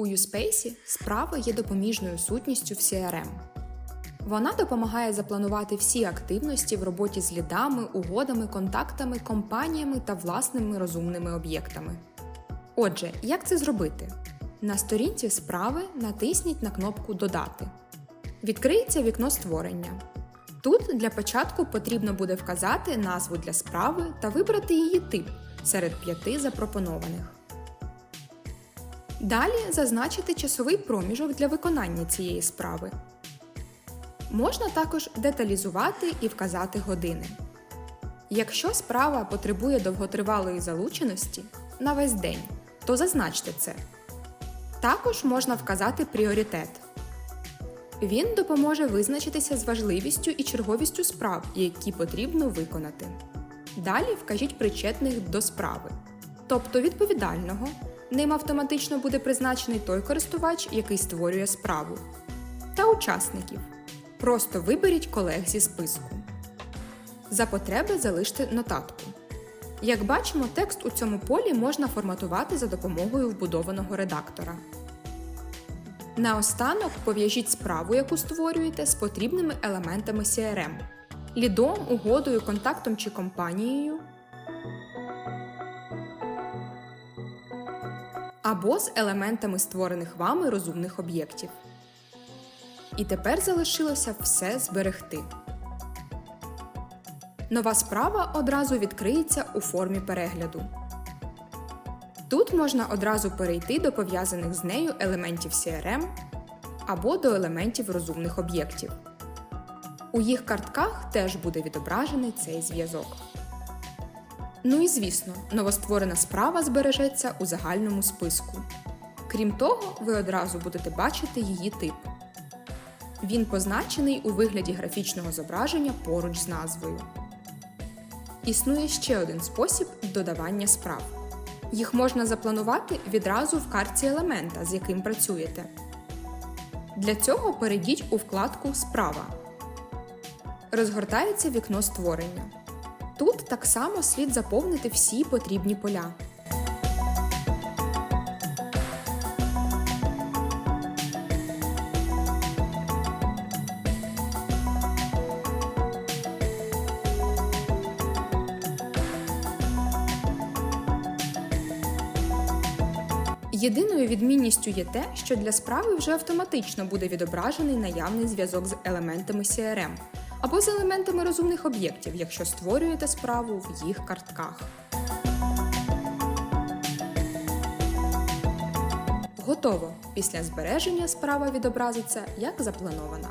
У USpace справа є допоміжною сутністю в CRM. Вона допомагає запланувати всі активності в роботі з лідами, угодами, контактами, компаніями та власними розумними об'єктами. Отже, як це зробити? На сторінці справи натисніть на кнопку Додати. Відкриється вікно створення. Тут для початку потрібно буде вказати назву для справи та вибрати її тип серед п'яти запропонованих. Далі зазначити часовий проміжок для виконання цієї справи. Можна також деталізувати і вказати години. Якщо справа потребує довготривалої залученості на весь день, то зазначте це. Також можна вказати пріоритет. Він допоможе визначитися з важливістю і черговістю справ, які потрібно виконати. Далі вкажіть причетних до справи, тобто відповідального. Ним автоматично буде призначений той користувач, який створює справу, та учасників. Просто виберіть колег зі списку. За потреби залиште нотатку. Як бачимо, текст у цьому полі можна форматувати за допомогою вбудованого редактора. Наостанок пов'яжіть справу, яку створюєте, з потрібними елементами CRM – лідом, угодою, контактом чи компанією, або з елементами створених вами розумних об'єктів. І тепер залишилося все зберегти. Нова справа одразу відкриється у формі перегляду. Тут можна одразу перейти до пов'язаних з нею елементів CRM або до елементів розумних об'єктів. У їх картках теж буде відображений цей зв'язок. Ну і звісно, новостворена справа збережеться у загальному списку. Крім того, ви одразу будете бачити її тип. Він позначений у вигляді графічного зображення поруч з назвою. Існує ще один спосіб додавання справ. Їх можна запланувати відразу в картці елемента, з яким працюєте. Для цього перейдіть у вкладку Справа. Розгортається вікно створення. Тут так само слід заповнити всі потрібні поля. Єдиною відмінністю є те, що для справи вже автоматично буде відображений наявний зв'язок з елементами CRM або з елементами розумних об'єктів, якщо створюєте справу в їх картках. Готово! Після збереження справа відобразиться як запланована.